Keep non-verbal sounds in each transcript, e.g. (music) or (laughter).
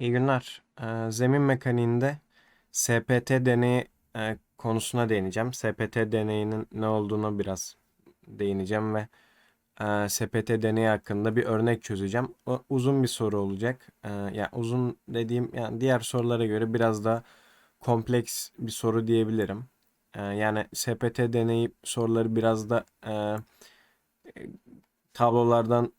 İyi günler. Zemin mekaniğinde SPT deneyi konusuna değineceğim. SPT deneyinin ne olduğuna biraz değineceğim ve SPT deneyi hakkında bir örnek çözeceğim. O uzun bir soru olacak. E, yani uzun dediğim yani diğer sorulara göre biraz daha kompleks bir soru diyebilirim. Yani SPT deneyi soruları biraz da tablolardan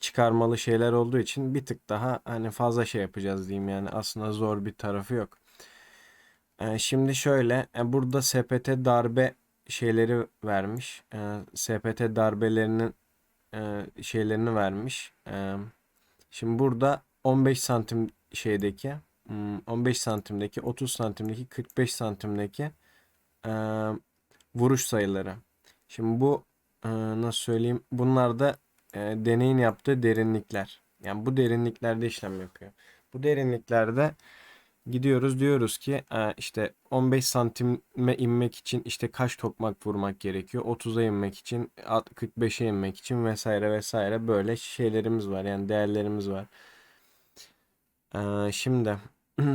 çıkarmalı şeyler olduğu için bir tık daha hani fazla şey yapacağız diyeyim yani aslında zor bir tarafı yok. Ee, şimdi şöyle e, burada SPT darbe şeyleri vermiş. Ee, SPT darbelerinin e, şeylerini vermiş. Ee, şimdi burada 15 santim şeydeki hmm, 15 santimdeki 30 santimdeki 45 santimdeki e, vuruş sayıları. Şimdi bu nasıl söyleyeyim bunlar da e, deneyin yaptığı derinlikler. Yani bu derinliklerde işlem yapıyor. Bu derinliklerde gidiyoruz diyoruz ki e, işte 15 santime inmek için işte kaç tokmak vurmak gerekiyor. 30'a inmek için 45'e inmek için vesaire vesaire böyle şeylerimiz var. Yani değerlerimiz var. E, şimdi (clears throat)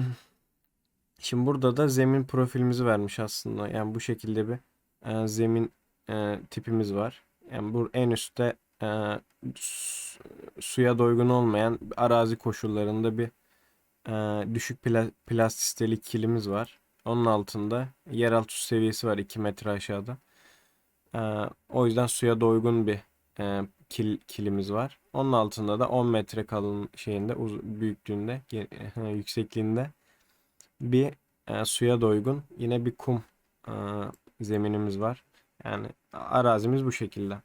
şimdi burada da zemin profilimizi vermiş aslında. Yani bu şekilde bir e, zemin tipimiz var. Yani bu en üstte e, suya doygun olmayan arazi koşullarında bir e, düşük pla plastisteli kilimiz var. Onun altında yeraltı seviyesi var 2 metre aşağıda. E, o yüzden suya doygun bir e, kil, kilimiz var. Onun altında da 10 metre kalın şeyinde büyüklüğünde e, (laughs) yüksekliğinde bir e, suya doygun yine bir kum e, zeminimiz var. Yani arazimiz bu şekilde.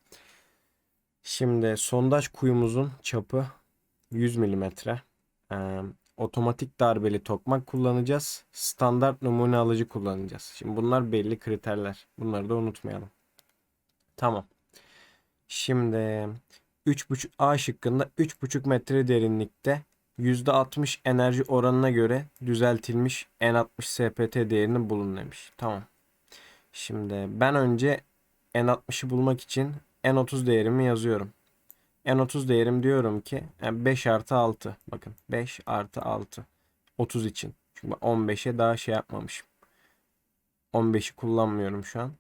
Şimdi sondaj kuyumuzun çapı 100 mm. Ee, otomatik darbeli tokmak kullanacağız. Standart numune alıcı kullanacağız. Şimdi bunlar belli kriterler. Bunları da unutmayalım. Tamam. Şimdi 3.5 A şıkkında 3.5 metre derinlikte %60 enerji oranına göre düzeltilmiş N60 SPT değerini bulun demiş. Tamam. Şimdi ben önce N60'ı bulmak için N30 değerimi yazıyorum. N30 değerim diyorum ki 5 artı 6. Bakın 5 artı 6. 30 için. Çünkü 15'e daha şey yapmamışım. 15'i kullanmıyorum şu an.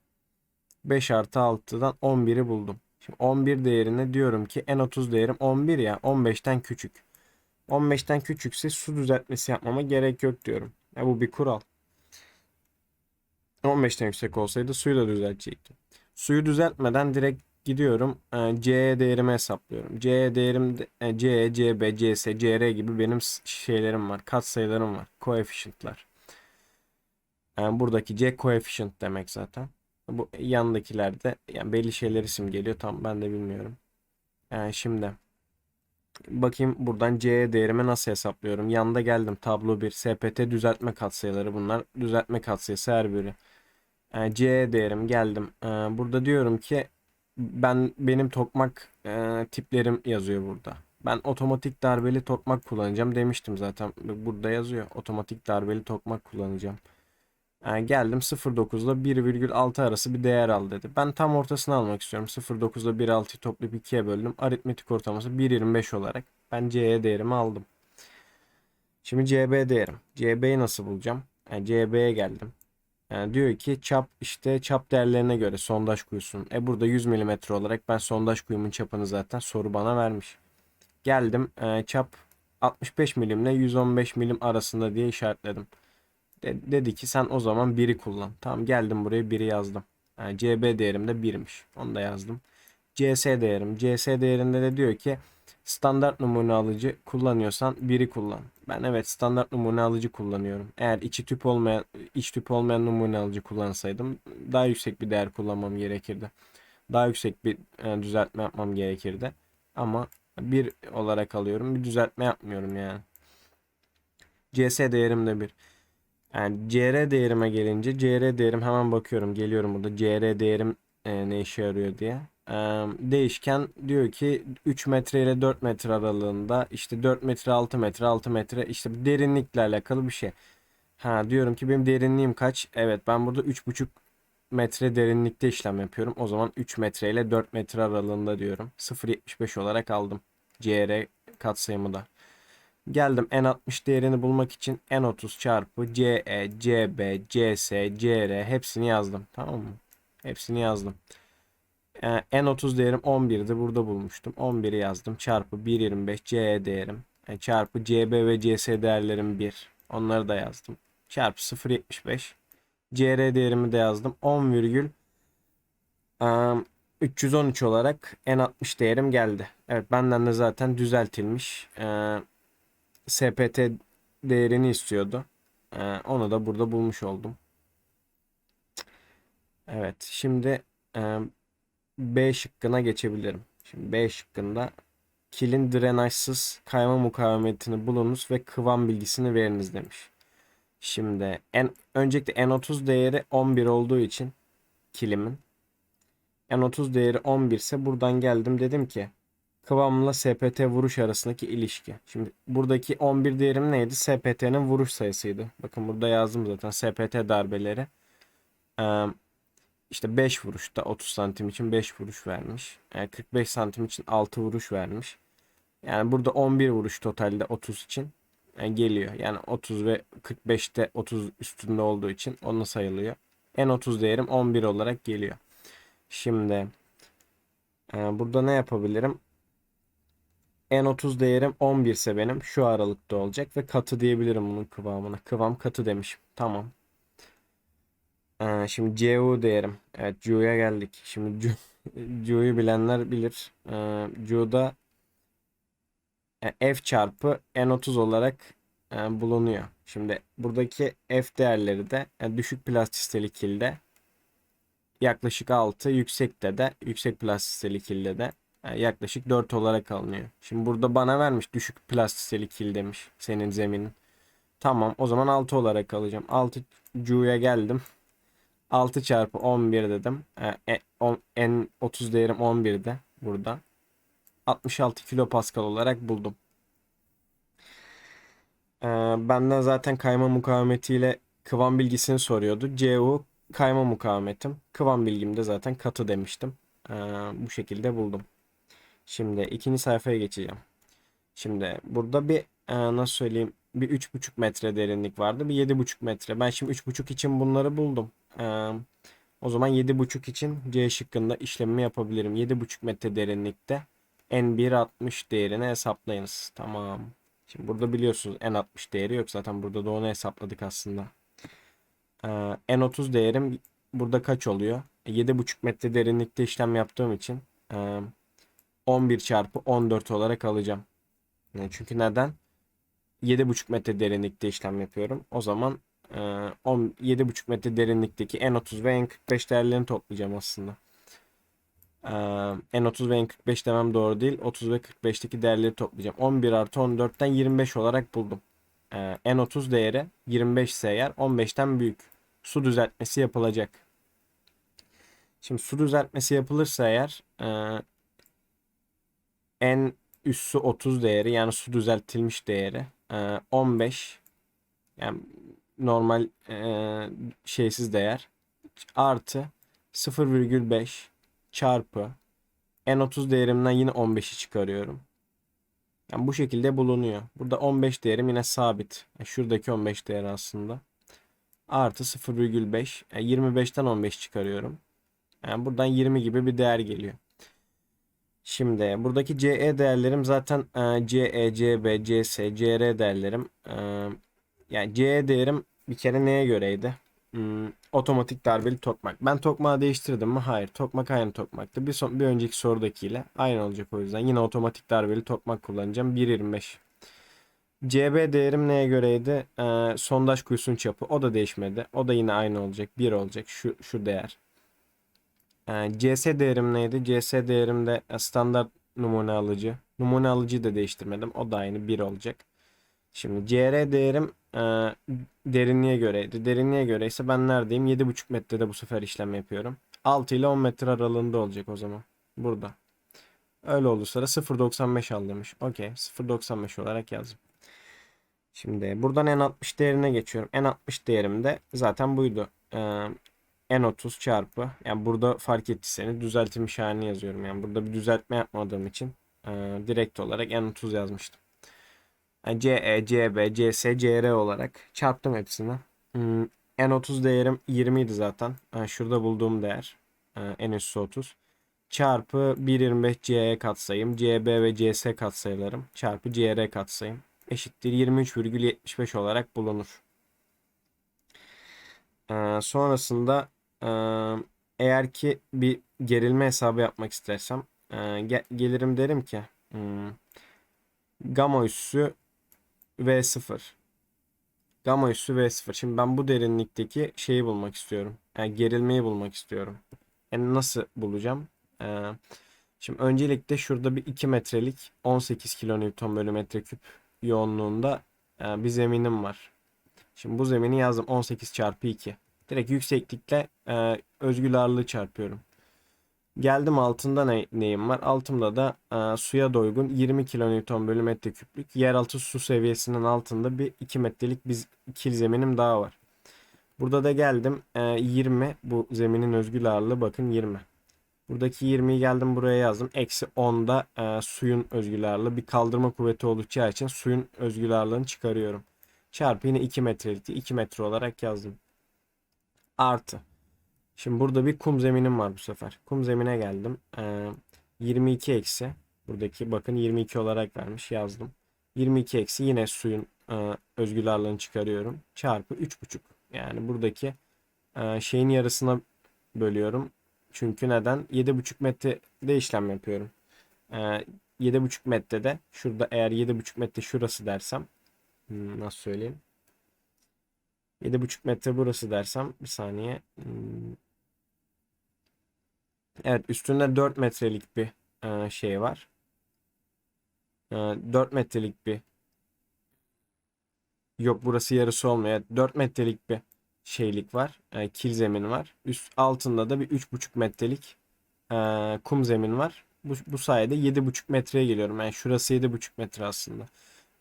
5 artı 6'dan 11'i buldum. Şimdi 11 değerine diyorum ki N30 değerim 11 ya 15'ten küçük. 15'ten küçükse su düzeltmesi yapmama gerek yok diyorum. Ya bu bir kural. 15'ten yüksek olsaydı suyu da düzeltecektim. Suyu düzeltmeden direkt gidiyorum e, C değerimi hesaplıyorum. C değerim e, C, CB, CS, CR gibi benim şeylerim var. Katsayılarım var. Coefficient'lar. Yani buradaki C coefficient demek zaten. Bu yandakilerde yani belli şeyler isim geliyor. Tam ben de bilmiyorum. Yani şimdi bakayım buradan C değerimi nasıl hesaplıyorum. Yanda geldim tablo 1 SPT düzeltme katsayıları bunlar. Düzeltme katsayısı her biri. Yani C değerim geldim. Burada diyorum ki ben benim tokmak e, tiplerim yazıyor burada. Ben otomatik darbeli tokmak kullanacağım demiştim zaten. Burada yazıyor. Otomatik darbeli tokmak kullanacağım. Yani geldim 0.9 ile 1,6 arası bir değer al dedi. Ben tam ortasını almak istiyorum. 0.9 ile 1.6'yı toplayıp 2'ye böldüm. Aritmetik ortalaması 1.25 olarak ben C'ye değerimi aldım. Şimdi CB değerim. CB'yi nasıl bulacağım? Yani CB'ye geldim. Yani diyor ki çap işte çap değerlerine göre sondaj kuyusun. E burada 100 mm olarak ben sondaj kuyumun çapını zaten soru bana vermiş. Geldim e, çap 65 milim ile 115 milim arasında diye işaretledim. De, dedi ki sen o zaman 1'i kullan. Tamam geldim buraya 1'i yazdım. Yani CB değerim de 1'miş. Onu da yazdım. CS değerim. CS değerinde de diyor ki standart numune alıcı kullanıyorsan biri kullan. Ben evet standart numune alıcı kullanıyorum. Eğer içi tüp olmayan iç tüp olmayan numune alıcı kullansaydım daha yüksek bir değer kullanmam gerekirdi. Daha yüksek bir e, düzeltme yapmam gerekirdi. Ama bir olarak alıyorum. Bir düzeltme yapmıyorum yani. CS değerim de bir. Yani CR değerime gelince CR değerim hemen bakıyorum. Geliyorum burada CR değerim e, ne işe yarıyor diye değişken diyor ki 3 metre ile 4 metre aralığında işte 4 metre 6 metre 6 metre işte derinlikle alakalı bir şey. Ha diyorum ki benim derinliğim kaç? Evet ben burada 3,5 metre derinlikte işlem yapıyorum. O zaman 3 metre ile 4 metre aralığında diyorum. 0.75 olarak aldım. CR katsayımı da. Geldim N60 değerini bulmak için N30 çarpı CE, CB, CS, CR hepsini yazdım. Tamam mı? Hepsini yazdım. Ee, N30 değerim 11'di. Burada bulmuştum. 11'i yazdım. Çarpı 1.25 CE değerim. E, çarpı CB ve CS değerlerim 1. Onları da yazdım. Çarpı 0.75. CR değerimi de yazdım. 10 virgül Am, 313 olarak N60 değerim geldi. Evet benden de zaten düzeltilmiş. Ee, SPT değerini istiyordu. Ee, onu da burada bulmuş oldum. Evet şimdi e, B şıkkına geçebilirim. Şimdi B şıkkında kilin drenajsız kayma mukavemetini bulunuz ve kıvam bilgisini veriniz demiş. Şimdi en öncelikle N30 değeri 11 olduğu için kilimin N30 değeri 11 ise buradan geldim dedim ki kıvamla SPT vuruş arasındaki ilişki. Şimdi buradaki 11 değerim neydi? SPT'nin vuruş sayısıydı. Bakın burada yazdım zaten SPT darbeleri. Ee, işte 5 vuruşta 30 santim için 5 vuruş vermiş. Yani 45 santim için 6 vuruş vermiş. Yani burada 11 vuruş totalde 30 için yani geliyor. Yani 30 ve 45'te 30 üstünde olduğu için onunla sayılıyor. En 30 değerim 11 olarak geliyor. Şimdi e, burada ne yapabilirim? En 30 değerim 11 ise benim şu aralıkta olacak ve katı diyebilirim bunun kıvamına. Kıvam katı demişim. Tamam. E, şimdi CU değerim. Evet CU'ya geldik. Şimdi CU, (laughs) CU'yu bilenler bilir. E, CU'da e, F çarpı N30 olarak e, bulunuyor. Şimdi buradaki F değerleri de e, düşük plastisiteli kilde yaklaşık 6, yüksekte de yüksek plastisiteli kilde de e, yaklaşık 4 olarak alınıyor. Şimdi burada bana vermiş düşük plastisiteli kil demiş senin zeminin. Tamam o zaman 6 olarak alacağım. 6 C'ye geldim. 6 çarpı 11 dedim. E, e, on, en 30 değerim 11'de burada. 66 kilopascal olarak buldum. E, benden zaten kayma mukavemetiyle kıvam bilgisini soruyordu. CU kayma mukavemetim. Kıvam bilgimde zaten katı demiştim. Ee, bu şekilde buldum. Şimdi ikinci sayfaya geçeceğim. Şimdi burada bir e, nasıl söyleyeyim bir 3,5 metre derinlik vardı. Bir 7,5 metre. Ben şimdi 3,5 için bunları buldum. Ee, o zaman 7,5 için C şıkkında işlemimi yapabilirim. 7,5 metre derinlikte N1.60 değerini hesaplayınız. Tamam. Şimdi burada biliyorsunuz N60 değeri yok. Zaten burada da onu hesapladık aslında. Ee, N30 değerim burada kaç oluyor? 7,5 metre derinlikte işlem yaptığım için e, 11 çarpı 14 olarak alacağım. Çünkü neden? 7,5 metre derinlikte işlem yapıyorum. O zaman e, 7,5 metre derinlikteki N30 ve N45 değerlerini toplayacağım aslında. E, N30 ve N45 demem doğru değil. 30 ve 45'teki değerleri toplayacağım. 11 artı 14'ten 25 olarak buldum. E, N30 değeri 25 ise eğer 15'ten büyük su düzeltmesi yapılacak. Şimdi su düzeltmesi yapılırsa eğer e, en üst su 30 değeri yani su düzeltilmiş değeri e, 15 yani normal e, şeysiz değer artı 0,5 çarpı N30 değerimden yine 15'i çıkarıyorum. Yani bu şekilde bulunuyor. Burada 15 değerim yine sabit. Yani şuradaki 15 değeri aslında artı 0,5 yani 25'ten 15 çıkarıyorum. Yani buradan 20 gibi bir değer geliyor. Şimdi buradaki CE değerlerim zaten e, CE, CB, CS, CR değerlerim. E, yani CE değerim bir kere neye göreydi? Hmm, otomatik darbeli tokmak. Ben tokmağı değiştirdim mi? Hayır. Tokmak aynı tokmaktı. Bir, son, bir önceki sorudakiyle aynı olacak o yüzden. Yine otomatik darbeli tokmak kullanacağım. 1.25. CB değerim neye göreydi? Ee, sondaj kuyusunun çapı. O da değişmedi. O da yine aynı olacak. 1 olacak. Şu, şu değer. Ee, CS değerim neydi? CS değerim de standart numune alıcı. Numune alıcıyı da değiştirmedim. O da aynı 1 olacak. Şimdi CR değerim e, derinliğe göreydi. Derinliğe göre ise ben neredeyim? 7,5 metrede bu sefer işlem yapıyorum. 6 ile 10 metre aralığında olacak o zaman. Burada. Öyle olursa da 0.95 al demiş. Okey. 0.95 olarak yazdım. Şimdi buradan N60 değerine geçiyorum. N60 değerim de zaten buydu. Ee, N30 çarpı. Yani burada fark ettiyseniz düzeltilmiş halini yazıyorum. Yani burada bir düzeltme yapmadığım için e, direkt olarak N30 yazmıştım. Yani CE, CB, CS, CR olarak çarptım hepsini. Hmm, N30 değerim 20 idi zaten. Ha, şurada bulduğum değer. Ha, N üssü 30. Çarpı 1.25 CE katsayım. CB ve CS katsayılarım. Çarpı CR katsayım. Eşittir 23,75 olarak bulunur. Ee, sonrasında e, eğer ki bir gerilme hesabı yapmak istersem e, ge- gelirim derim ki hmm, gamma üssü V0 gamma üssü V0 şimdi ben bu derinlikteki şeyi bulmak istiyorum. Yani gerilmeyi bulmak istiyorum. Yani nasıl bulacağım? Ee, şimdi öncelikle şurada bir 2 metrelik 18 kilonewton bölü metreküp yoğunluğunda e, bir zeminim var. Şimdi bu zemini yazdım. 18 çarpı 2. Direkt yükseklikle e, özgül ağırlığı çarpıyorum. Geldim altında ne, neyim var? Altımda da e, suya doygun 20 kilonewton bölü metreküplük yeraltı su seviyesinin altında bir 2 metrelik bir kil zeminim daha var. Burada da geldim e, 20 bu zeminin özgül ağırlığı bakın 20. Buradaki 20'yi geldim buraya yazdım. Eksi 10'da e, suyun özgül ağırlığı bir kaldırma kuvveti olacağı için suyun özgül ağırlığını çıkarıyorum. Çarpı yine 2 metrelikti. 2 metre olarak yazdım. Artı. Şimdi burada bir kum zeminim var bu sefer. Kum zemine geldim. Ee, 22 eksi. Buradaki bakın 22 olarak vermiş yazdım. 22 eksi yine suyun e, özgül çıkarıyorum. Çarpı 3,5. Yani buradaki e, şeyin yarısına bölüyorum. Çünkü neden? 7,5 metrede işlem yapıyorum. E, 7,5 metrede şurada eğer 7,5 metre şurası dersem Hmm, nasıl söyleyeyim? 7,5 metre burası dersem bir saniye. Hmm. Evet üstünde 4 metrelik bir e, şey var. E, 4 metrelik bir Yok burası yarısı olmuyor. Evet, 4 metrelik bir şeylik var. E, kil zemin var. Üst altında da bir 3,5 metrelik e, kum zemin var. Bu, bu sayede 7,5 metreye geliyorum. Yani şurası 7,5 metre aslında.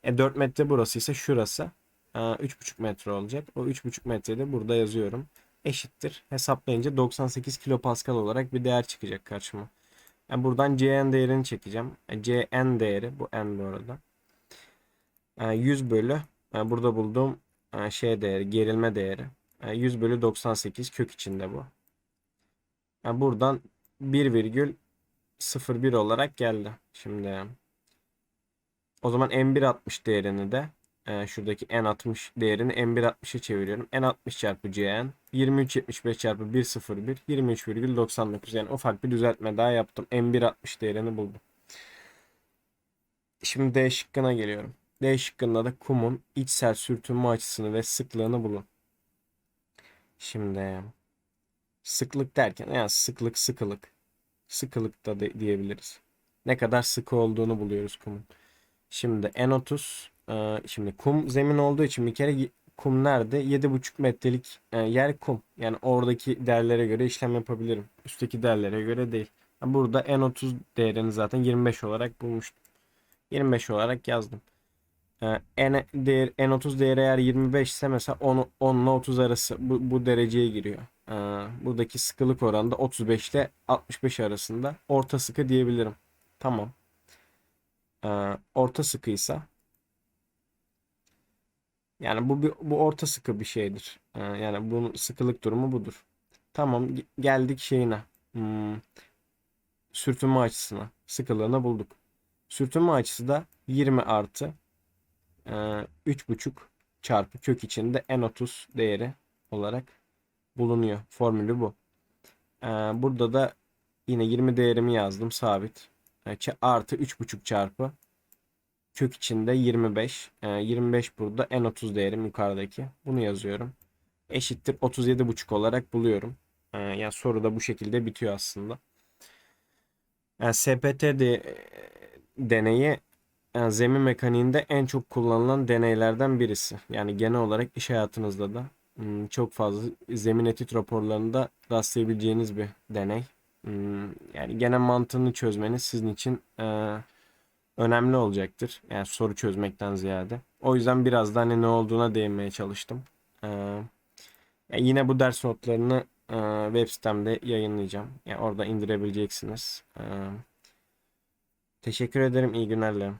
E 4 metre burası ise şurası. E, 3,5 metre olacak. O 3,5 metrede burada yazıyorum. Eşittir. Hesaplayınca 98 kilopascal olarak bir değer çıkacak karşıma. Yani buradan Cn değerini çekeceğim. E, Cn değeri bu n bu arada. E, 100 bölü e, burada bulduğum e, şey değeri gerilme değeri. E, 100 bölü 98 kök içinde bu. Yani buradan 1,01 olarak geldi. Şimdi o zaman M160 değerini de e, şuradaki N60 değerini M160'a çeviriyorum. N60 çarpı Cn 2375 çarpı 101 23,99 yani ufak bir düzeltme daha yaptım. M160 değerini buldum. Şimdi D şıkkına geliyorum. D şıkkında da kumun içsel sürtünme açısını ve sıklığını bulun. Şimdi sıklık derken yani sıklık sıkılık. Sıkılık da de, diyebiliriz. Ne kadar sıkı olduğunu buluyoruz kumun. Şimdi N30 e, şimdi kum zemin olduğu için bir kere kum nerede? 7,5 metrelik e, yer kum. Yani oradaki değerlere göre işlem yapabilirim. Üstteki değerlere göre değil. Burada N30 değerini zaten 25 olarak bulmuştum. 25 olarak yazdım. E, N değer N30 değeri eğer 25 ise mesela 10, 10 ile 30 arası bu, bu dereceye giriyor. Buradaki sıkılık oranı da 35 ile 65 arasında. Orta sıkı diyebilirim. Tamam. Orta sıkıysa yani bu bir, bu orta sıkı bir şeydir. Ee, yani bunun sıkılık durumu budur. Tamam geldik şeyine. Hmm, sürtünme açısına. Sıkılığını bulduk. Sürtünme açısı da 20 artı e, 3,5 çarpı kök içinde N30 değeri olarak bulunuyor. Formülü bu. Ee, burada da yine 20 değerimi yazdım sabit. E, artı 3,5 çarpı Kök içinde 25. E, 25 burada. N30 değerim yukarıdaki. Bunu yazıyorum. Eşittir 37,5 olarak buluyorum. E, yani soru da bu şekilde bitiyor aslında. Yani SPT de, deneyi yani zemin mekaniğinde en çok kullanılan deneylerden birisi. Yani genel olarak iş hayatınızda da hmm, çok fazla zemin etüt raporlarında rastlayabileceğiniz bir deney. Hmm, yani genel mantığını çözmeniz sizin için e, önemli olacaktır. Yani soru çözmekten ziyade. O yüzden biraz da hani ne olduğuna değinmeye çalıştım. Ee, yani yine bu ders notlarını e, web sitemde yayınlayacağım. Yani orada indirebileceksiniz. Ee, teşekkür ederim. İyi günler dilerim.